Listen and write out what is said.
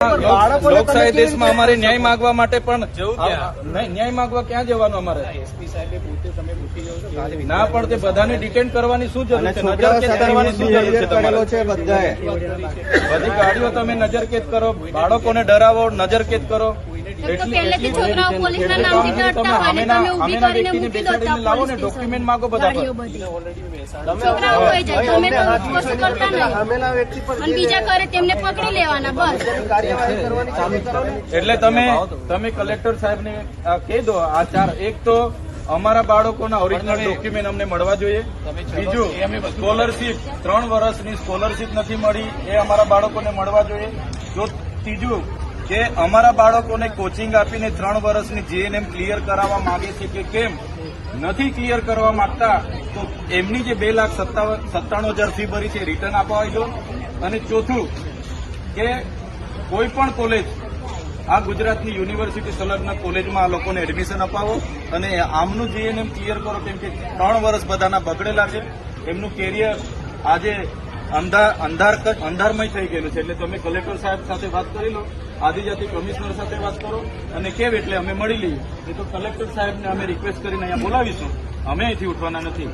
લોકશાહી દેશમાં અમારે ન્યાય માંગવા માટે પણ જવું ક્યાં? નહીં, ન્યાય માંગવા ક્યાં જવાનું અમારે? ના પણ તે બધાને ડિટેન કરવાની શું જરૂર છે? નજર છોકરાઓ કેદ કરવાની શું જરૂર છે બધી ગાડીઓ તમે નજર કેદ કરો બાળકોને ડરાવો નજર કેદ કરો. બીજા કરે તેમને પકડી લેવાના બસ. એટલે તમે તમે કલેક્ટર સાહેબને ને કહી દો આ ચાર એક તો અમારા બાળકોના ઓરિજિનલ ડોક્યુમેન્ટ અમને મળવા જોઈએ. બીજું સ્કોલરશીપ ત્રણ વર્ષની સ્કોલરશીપ નથી મળી એ અમારા બાળકોને મળવા જોઈએ. જો ત્રીજું કે અમારા બાળકોને કોચિંગ આપીને ત્રણ વર્ષની જીએનએમ ક્લિયર કરાવવા માંગે છે કે કેમ? નથી ક્લિયર કરવા માંગતા, તો એમની જે બે લાખ સત્તાણું હજાર ફી ભરી છે રિટર્ન આપવા જો અને ચોથું, કે કોઈ પણ કોલેજ આ ગુજરાતની યુનિવર્સિટી સંલગ્ન કોલેજમાં આ લોકોને એડમિશન અપાવો અને આમનું જીએનએમ ક્લિયર કરો, કેમ કે ત્રણ વર્ષ બધાના બગડેલા છે. એમનું કેરિયર આજે અંધાર અંધારમય થઈ ગયેલું છે. એટલે તમે કલેક્ટર સાહેબ સાથે વાત કરી લો, આદિજાતિ કમિશનર સાથે વાત કરો, અને કેવ એટલે અમે મળી લઈએ. એ તો કલેક્ટર સાહેબને અમે રિક્વેસ્ટ કરીને અહીંયા બોલાવીશું. અમે અહીંથી ઉઠવાના નથી.